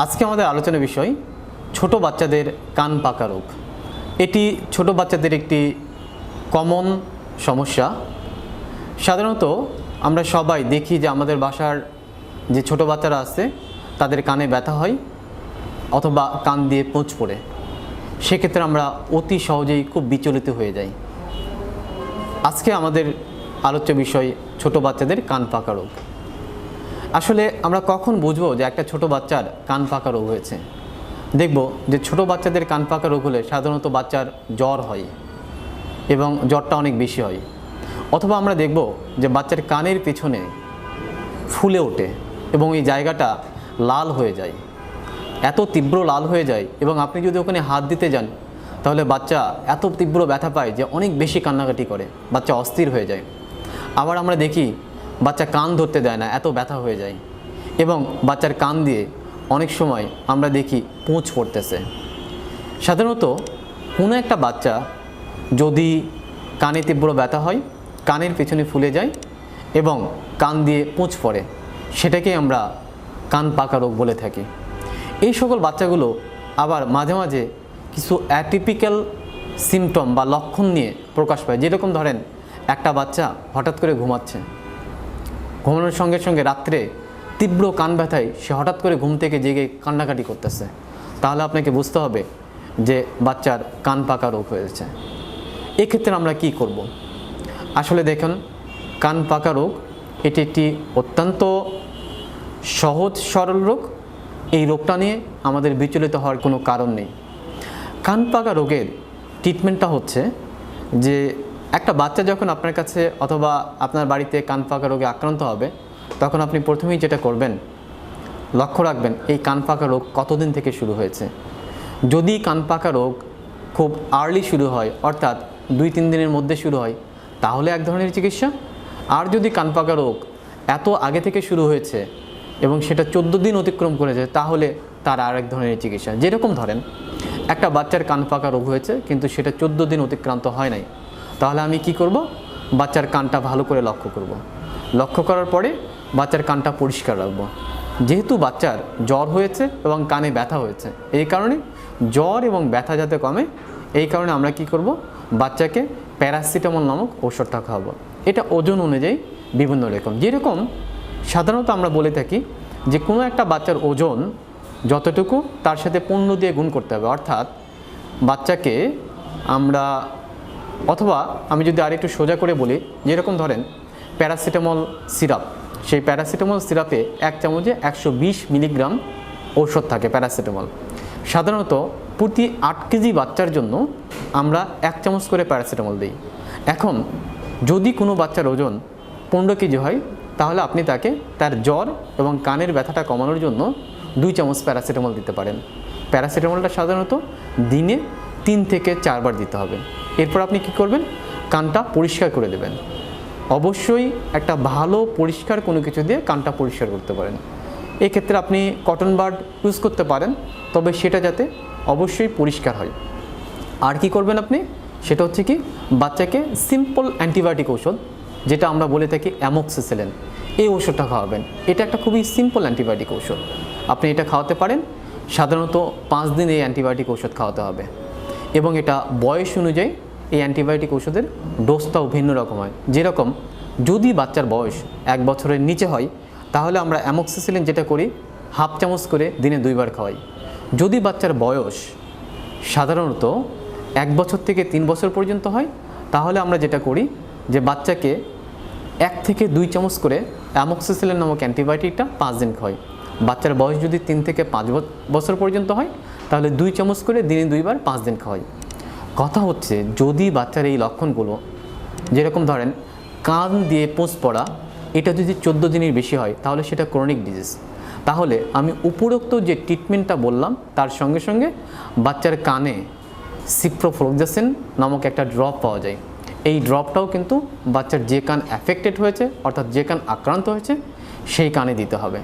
আজকে আমাদের আলোচনার বিষয় ছোট বাচ্চাদের কান পাকা রোগ। এটি ছোট বাচ্চাদের একটি কমন সমস্যা। সাধারণত আমরা সবাই দেখি যে আমাদের বাসার যে ছোট বাচ্চারা আছে, তাদের কানে ব্যথা হয় অথবা কান দিয়ে পোঁচ পড়ে। সেক্ষেত্রে আমরা অতি সহজেই খুব বিচলিত হয়ে যাই। আজকে আমাদের আলোচ্য বিষয় ছোট বাচ্চাদের কান পাকা রোগ। আসলে আমরা কখন বুঝব যে একটা ছোট বাচ্চার কান পাকা রোগ হয়েছে? দেখব যে ছোট বাচ্চাদের কান পাকা রোগ হলে সাধারণত বাচ্চার জ্বর হয় এবং জ্বরটা অনেক বেশি হয়। অথবা আমরা দেখব যে বাচ্চার কানের পেছনে ফুলে ওঠে এবং এই জায়গাটা লাল হয়ে যায়। এত তীব্র লাল হয়ে যায় এবং আপনি যদি ওখানে হাত দিতে যান, তাহলে বাচ্চা এত তীব্র ব্যথা পায় যে অনেক বেশি কান্নাকাটি করে, বাচ্চা অস্থির হয়ে যায়। আবার আমরা দেখি বাচ্চা কান ধরতে দেয় না, এত ব্যথা হয়ে যায়। এবং বাচ্চার কান দিয়ে অনেক সময় আমরা দেখি পুঁচ পড়তেছে। সাধারণত কোনো একটা বাচ্চা যদি কানে তীব্র ব্যথা হয়, কানের পেছনে ফুলে যায় এবং কান দিয়ে পুঁচ পড়ে, সেটাকে আমরা কান পাকা রোগ বলে থাকি। এই সকল বাচ্চাগুলো আবার মাঝে মাঝে কিছু অ্যাটিপিক্যাল সিমটম বা লক্ষণ নিয়ে প্রকাশ পায়। যেরকম ধরেন, একটা বাচ্চা হঠাৎ করে ঘুমাচ্ছে। ঘুমানোর সঙ্গে সঙ্গে রাত্রে তীব্র কান ব্যথায় সে হঠাৎ করে ঘুম থেকে জেগে কান্নাকাটি করতেছে। তাহলে আপনাকে বুঝতে হবে যে বাচ্চার কান পাকা রোগ হয়েছে। এক্ষেত্রে আমরা কি করব। আসলে দেখুন, কান পাকা রোগ, এটি একটি অত্যন্ত সহজ, সরল রোগ। এই রোগটা নিয়ে আমাদের বিচলিত হওয়ার কোনো কারণ নেই। কান পাকা রোগের ট্রিটমেন্টটা হচ্ছে যে একটা বাচ্চা যখন আপনার কাছে অথবা আপনার বাড়িতে কান রোগে আক্রান্ত হবে, তখন আপনি প্রথমেই যেটা করবেন, লক্ষ্য রাখবেন এই কান পাকা রোগ কতদিন থেকে শুরু হয়েছে। যদি কান পাকা রোগ খুব আর্লি শুরু হয়, অর্থাৎ দুই, তিন দিনের মধ্যে শুরু হয়, তাহলে এক ধরনের চিকিৎসা। আর যদি কান পাকা রোগ এত আগে থেকে শুরু হয়েছে এবং সেটা চোদ্দ দিন অতিক্রম করেছে, তাহলে তার আর এক ধরনের চিকিৎসা। যেরকম ধরেন, একটা বাচ্চার কান পাকা রোগ হয়েছে, কিন্তু সেটা চোদ্দ দিন অতিক্রান্ত হয় নাই। তাহলে আমি কি করব? বাচ্চার কানটা ভালো করে লক্ষ্য করব। লক্ষ্য করার পরে বাচ্চার কানটা পরিষ্কার রাখব। যেহেতু বাচ্চার জ্বর হয়েছে এবং কানে ব্যথা হয়েছে, এই কারণে জ্বর এবং ব্যথা যাতে কমে, এই কারণে আমরা কি করব? বাচ্চাকে প্যারাসিটামল নামক ওষুধটা খাওয়াবো। এটা ওজন অনুযায়ী বিভিন্ন রকম। যেরকম সাধারণত আমরা বলে থাকি যে, কোনো একটা বাচ্চার ওজন যতটুকু, তার সাথে পণ্য দিয়ে গুণ করতে হবে। অর্থাৎ বাচ্চাকে আমরা অথবা আমি যদি আরেকটু সোজা করে বলি, যেরকম ধরেন, প্যারাসিটামল সিরাপ। সেই প্যারাসিটামল সিরাপে এক চামচে একশো বিশ মিলিগ্রাম ঔষধ থাকে প্যারাসিটামল। সাধারণত প্রতি আট কেজি বাচ্চার জন্য আমরা এক চামচ করে প্যারাসিটামল দিই। এখন, যদি কোনো বাচ্চার ওজন পনেরো কেজি হয়, তাহলে আপনি তাকে তার জ্বর এবং কানের ব্যথাটা কমানোর জন্য দুই চামচ প্যারাসিটামল দিতে পারেন। প্যারাসিটামলটা সাধারণত দিনে তিন থেকে চারবার দিতে হবে। এরপর আপনি কি করবেন? কানটা পরিষ্কার করে দেবেন। অবশ্যই একটা ভালো পরিষ্কার কোনো কিছু দিয়ে কানটা পরিষ্কার করতে পারেন। এক্ষেত্রে আপনি কটন বার্ড ইউজ করতে পারেন, তবে সেটা যাতে অবশ্যই পরিষ্কার হয়। আর কি করবেন আপনি? সেটা হচ্ছে কি, বাচ্চাকে সিম্পল অ্যান্টিবায়োটিক ওষুধ যেটা আমরা বলে থাকি অ্যামোক্সিসিলিন এই ওষুধটা খাওয়াবেন। এটা একটা খুবই সিম্পল অ্যান্টিবায়োটিক ওষুধ আপনি এটা খাওয়াতে পারেন। সাধারণত পাঁচ দিন এই অ্যান্টিবায়োটিক ওষুধ খাওয়াতে হবে। এবং এটা বয়স অনুযায়ী এই অ্যান্টিবায়োটিক ওষুধের ডোজটাও ভিন্ন রকম হয়। যেরকম যদি বাচ্চার বয়স এক বছরের নিচে হয়, তাহলে আমরা অ্যামোক্সিসিলিন যেটা করি, হাফ চামচ করে দিনে দুইবার খাওয়াই। যদি বাচ্চার বয়স সাধারণত এক বছর থেকে তিন বছর পর্যন্ত হয়, তাহলে আমরা যেটা করি যে বাচ্চাকে এক থেকে দুই চামচ করে অ্যামোক্সিসিলিন নামক অ্যান্টিবায়োটিকটা পাঁচ দিন খাওয়াই। বাচ্চার বয়স যদি তিন থেকে পাঁচ বছর পর্যন্ত হয় তাহলে দুই চামচ করে দিনে দুইবার পাঁচ দিন খাওয়াই। কথা হচ্ছে, যদি বাচ্চার এই লক্ষণগুলো, যেরকম ধরেন, কান দিয়ে পোঁচ পড়া, এটা যদি চোদ্দ দিনের বেশি হয়, তাহলে সেটা ক্রনিক ডিজিজ তাহলে আমি উপরোক্ত যে ট্রিটমেন্টটা বললাম, তার সঙ্গে সঙ্গে বাচ্চার কানে সিপ্রোফ্লোক্সাসিন নামক একটা ড্রপ পাওয়া যায়। এই ড্রপটাও কিন্তু বাচ্চার যে কান অ্যাফেক্টেড হয়েছে, অর্থাৎ যে কান আক্রান্ত হয়েছে, সেই কানে দিতে হবে।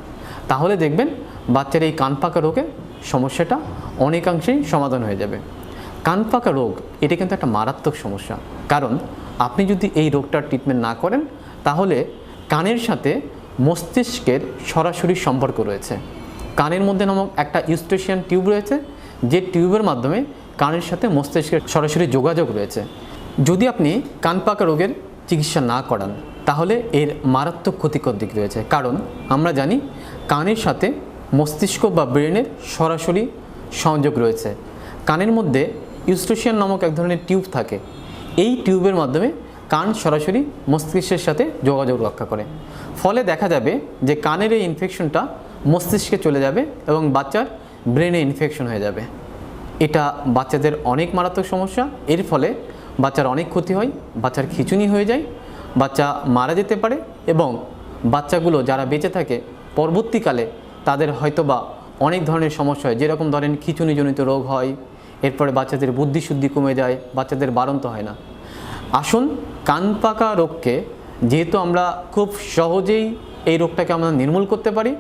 তাহলে দেখবেন, বাচ্চার এই কান পাকা রোগে সমস্যাটা অনেকাংশেই সমাধান হয়ে যাবে। কান পাকা রোগ, এটা কিন্তু একটা মারাত্মক সমস্যা। কারণ আপনি যদি এই রোগটার ট্রিটমেন্ট না করেন, তাহলে কানের সাথে মস্তিষ্কের সরাসরি সম্পর্ক রয়েছে। কানের মধ্যে নামক একটা ইউস্টেশিয়ান টিউব রয়েছে, যে টিউবের মাধ্যমে কানের সাথে মস্তিষ্কের সরাসরি যোগাযোগ রয়েছে। যদি আপনি কান পাকা রোগের চিকিৎসা না করান, তাহলে এর মারাত্মক ক্ষতিকর দিক রয়েছে। কারণ আমরা জানি, কানের সাথে মস্তিষ্ক বা ব্রেনের সরাসরি সংযোগ রয়েছে। কানের মধ্যে ইউস্টোশিয়ান নামক এক ধরনের টিউব থাকে। এই টিউবের মাধ্যমে কান সরাসরি মস্তিষ্কের সাথে যোগাযোগ রক্ষা করে। ফলে দেখা যাবে যে কানের এই ইনফেকশনটা মস্তিষ্কে চলে যাবে এবং বাচ্চার ব্রেনে ইনফেকশন হয়ে যাবে। এটা বাচ্চাদের অনেক মারাত্মক সমস্যা। এর ফলে বাচ্চার অনেক ক্ষতি হয়, বাচ্চার খিচুনি হয়ে যায়, বাচ্চা মারা যেতে পারে এবং বাচ্চাগুলো যারা বেঁচে থাকে, পরবর্তীকালে তাদের হয়তোবা অনেক ধরনের সমস্যা হয়। যেরকম ধরেন খিচুনিজনিত রোগ হয়, এরপরে বাচ্চাদের বুদ্ধিশুদ্ধি কমে যায়, বাচ্চাদের বাড়ন্ত হয় না। আসুন, কান পাকা রোগকে, যেহেতু আমরা খুব সহজেই এই রোগটাকে আমরা নির্মূল করতে পারি,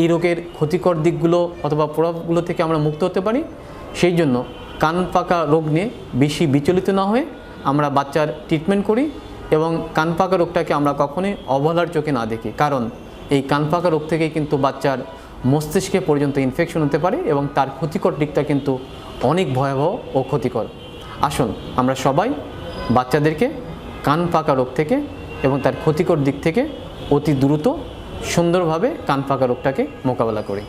এই রোগের ক্ষতিকর দিকগুলো অথবা প্রভাবগুলো থেকে আমরা মুক্ত হতে পারি, সেই জন্য কান পাকা রোগ নিয়ে বেশি বিচলিত না হয়ে আমরা বাচ্চার ট্রিটমেন্ট করি এবং কান পাকা রোগটাকে আমরা কখনোই অবহেলার চোখে না দেখি। কারণ এই কান পাকা রোগ থেকেই কিন্তু বাচ্চার মস্তিষ্কে পর্যন্ত ইনফেকশন হতে পারে এবং তার ক্ষতিকর দিকটা কিন্তু অনেক ভয়াবহ ও ক্ষতিকর। আসুন, আমরা সবাই বাচ্চাদেরকে কান পাকা রোগ থেকে এবং তার ক্ষতিকর দিক থেকে অতি দ্রুত সুন্দরভাবে কান পাকা রোগটাকে মোকাবেলা করি।